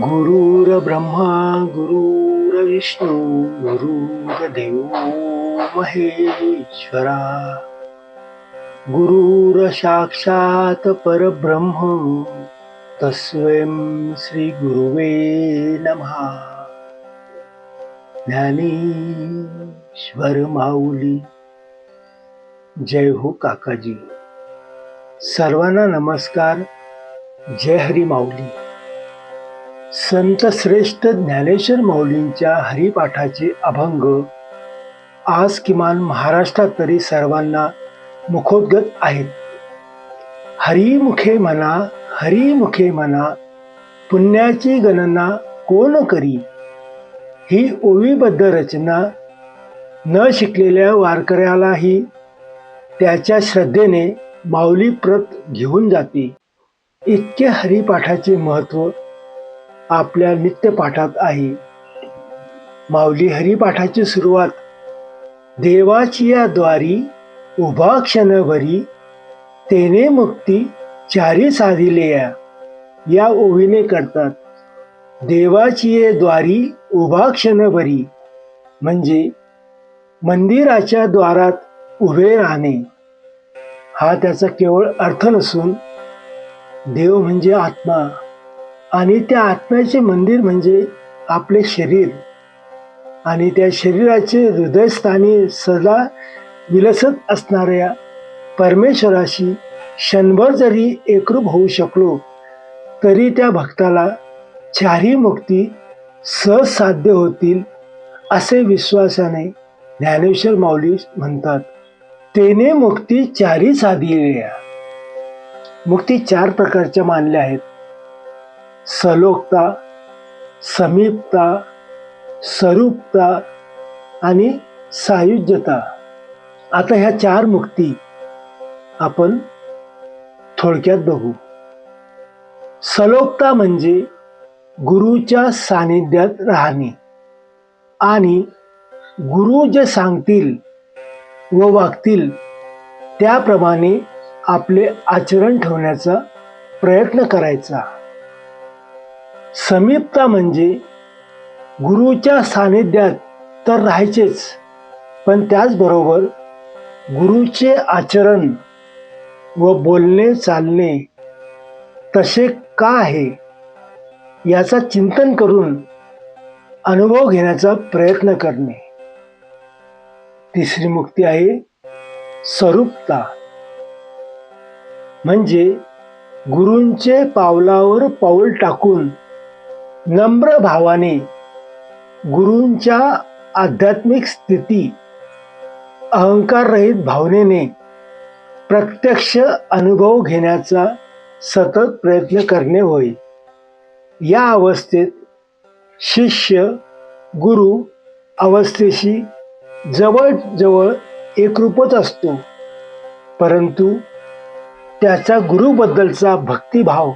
गुरुर्ब्रह्मा गुरुर्विष्णू गुरुर्देव महेश्वरा। गुरुर साक्षात परब्रह्म तस्वयं श्री गुरुवे नमः। ज्ञानेश्वर माऊली जय हो काकाजी। सर्वांना नमस्कार जय हरी माऊली। संत श्रेष्ठ ज्ञानेश्वर माऊलींच्या हरिपाठाचे अभंग. आज किमान महाराष्ट्रात तरी सर्वांना मुखोद्गत आहेत. हरिमुखे म्हणा हरिमुखे म्हणा पुण्याची गणना कोण करी? ही ओवीबद्ध रचना न शिकलेल्या वारकऱ्यालाही त्याच्या श्रद्धेने माऊली प्रत घेऊन जाते. इतके हरिपाठाचे महत्त्व आपल्या नित्यपाठात आहे. माऊली हरिपाठाची सुरुवात देवाची या द्वारी उभा क्षणभरी तेने मुक्ती चारी साधिले या या ओवीने करतात. देवाची ये द्वारी उभा क्षणभरी म्हणजे मंदिराच्या द्वारात उभे राहणे. हा त्याचा केवळ अर्थ नसून देव म्हणजे आत्मा. आणि त्या आत्म्याचे मंदिर म्हणजे आपले शरीर. आणि त्या शरीराचे हृदयस्थानी सदा विलसत असणाऱ्या परमेश्वराशी क्षणभर जरी एकरूप होऊ शकलो तरी त्या भक्ताला चारही मुक्ती सहज साध्य होतील असे विश्वासाने ज्ञानेश्वर माऊली म्हणतात. तेने मुक्ती चारी साधिल्या. मुक्ती चार प्रकारच्या मानल्या आहेत. सलोकता समीपता स्वरूपता आणि सायुज्यता. आता ह्या चार मुक्ती आपण थोडक्यात बघू. सलोकता म्हणजे गुरुच्या सानिध्यात राहणे आणि गुरु जे सांगतील व वागतील त्याप्रमाणे आपले आचरण ठेवण्याचा प्रयत्न करायचा. समीपता म्हणजे गुरुच्या सानिध्यात तर राहायचेच पण त्याचबरोबर गुरुचे आचरण व बोलणे चालणे तसे का आहे याचा चिंतन करून अनुभव घेण्याचा प्रयत्न करणे. तिसरी मुक्ती आहे स्वरूपता. म्हणजे गुरूंचे पावलावर पाऊल टाकून नम्र भावाने गुरूंच्या आध्यात्मिक स्थिती अहंकाररहित भावनेने प्रत्यक्ष अनुभव घेण्याचा सतत प्रयत्न करणे होय. या अवस्थेत शिष्य गुरु अवस्थेशी जवळजवळ एकरूपच असतो. परंतु त्याचा गुरुबद्दलचा भक्तिभाव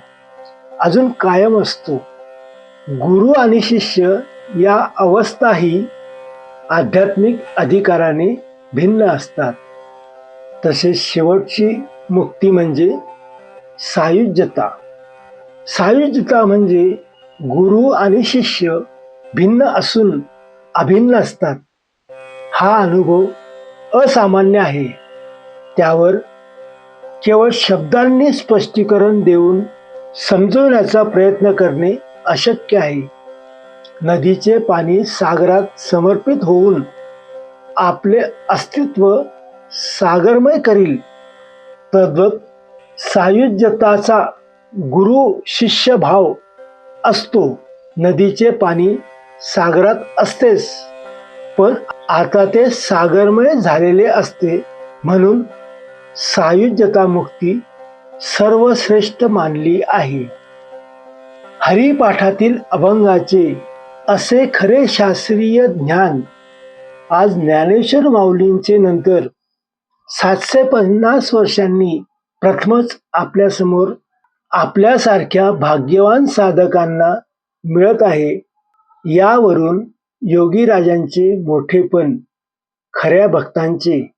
अजून कायम असतो. गुरु आणि शिष्य या अवस्थाही आध्यात्मिक अधिकाराने भिन्न असतात. तसेच शेवटची मुक्ती म्हणजे सायुज्यता. सायुज्यता म्हणजे गुरु आणि शिष्य भिन्न असून अभिन्न असतात. हा अनुभव असामान्य आहे. त्यावर केवळ शब्दांनी स्पष्टीकरण देऊन समजवण्याचा प्रयत्न करणे अशक्य आहे. नदीचे पाणी सागरात समर्पित होऊन आपले अस्तित्व सागरमय करील. तद्वत सायुज्यताचा गुरु शिष्य भाव असतो. नदीचे पाणी सागरात असतेच पण आता ते सागरमय झालेले असते. म्हणून सायुज्यता मुक्ती सर्वश्रेष्ठ मानली आहे. हरिपाठातील अभंगाचे असे खरे शास्त्रीय ज्ञान आज ज्ञानेश्वर माऊलींचे नंतर सातशे पन्नास वर्षांनी प्रथमच आपल्यासमोर आपल्यासारख्या भाग्यवान साधकांना मिळत आहे. यावरून योगीराजांचे मोठेपण खऱ्या भक्तांचे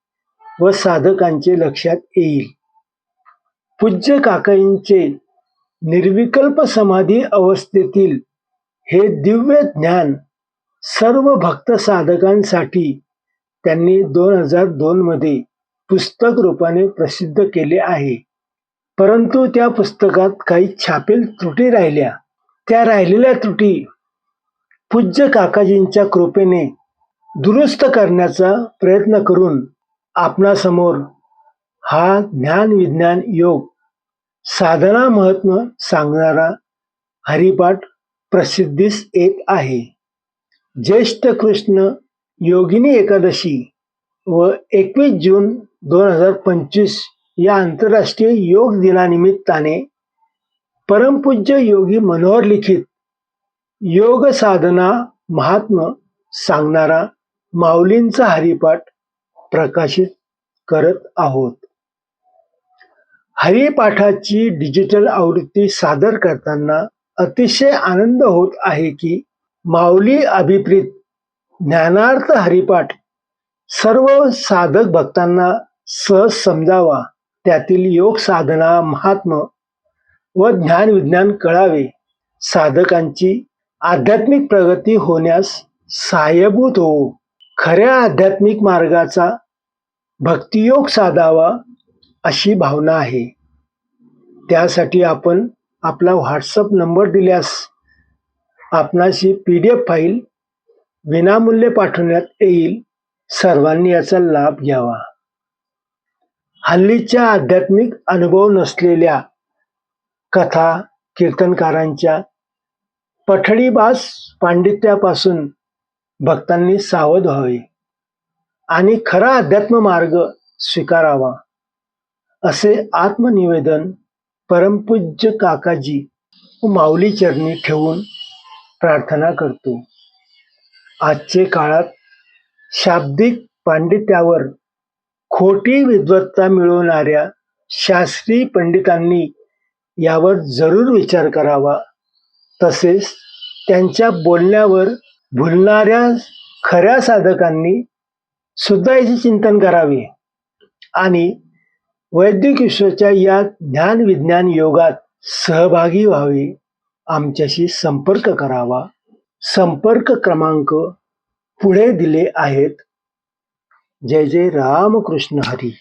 व साधकांचे लक्षात येईल. पूज्य काकाईंचे निर्विकल्प समाधी अवस्थेतील हे दिव्य ज्ञान सर्व भक्त साधकांसाठी त्यांनी दोन हजार दोनमध्ये पुस्तक रूपाने प्रसिद्ध केले आहे. परंतु त्या पुस्तकात काही छापील त्रुटी राहिल्या. त्या राहिलेल्या त्रुटी पूज्य काकाजींच्या कृपेने दुरुस्त करण्याचा प्रयत्न करून आपणासमोर हा ज्ञान विज्ञान योग साधना महत्त्व सांगणारा हरिपाठ प्रसिद्धीस येत आहे. ज्येष्ठ कृष्ण योगिनी एकादशी व एकवीस जून दोन हजार पंचवीस या आंतरराष्ट्रीय योग दिनानिमित्ताने परमपूज्य योगी मनोहर लिखित योग साधना महात्म सांगणारा माऊलींचा हरिपाठ प्रकाशित करत आहोत. हरिपाठाची डिजिटल आवृत्ती सादर करताना अतिशय आनंद होत आहे की माऊली अभिप्रीत ज्ञानार्थ हरिपाठ सर्व साधक भक्तांना सहज समजावा. त्यातील योग साधना महात्म व ज्ञान विज्ञान कळावे. साधकांची आध्यात्मिक प्रगती होण्यास सहाय्यभूत हो खऱ्या आध्यात्मिक मार्गाचा भक्तियोग साधावा. अशी भावना आहे. त्यासाठी आपण आपला व्हॉट्सअप नंबर दिल्यास आपणाशी पी डी एफ फाईल विनामूल्य पाठवण्यात येईल. सर्वांनी याचा लाभ घ्यावा. हल्लीच्या आध्यात्मिक अनुभव नसलेल्या कथा कीर्तनकारांच्या पठडीबास पांडित्यापासून भक्तांनी सावध व्हावे आणि खरा अध्यात्म मार्ग स्वीकारावा. असे आत्मनिवेदन परमपूज्य काकाजी माऊली चरणी ठेवून प्रार्थना करतो. आजचे काळात शाब्दिक पांडित्यावर खोटी विद्वत्ता मिळवणाऱ्या शास्त्री पंडितांनी यावर जरूर विचार करावा. तसेच त्यांच्या बोलण्यावर भुलणाऱ्या खऱ्या साधकांनी सुद्धा याचे चिंतन करावे. आणि वैदिक विश्वाच्या या ज्ञान विज्ञान योगात सहभागी व्हावे आमच्याशी संपर्क करावा. संपर्क क्रमांक पुढे दिले आहेत. जय जय रामकृष्ण हरी.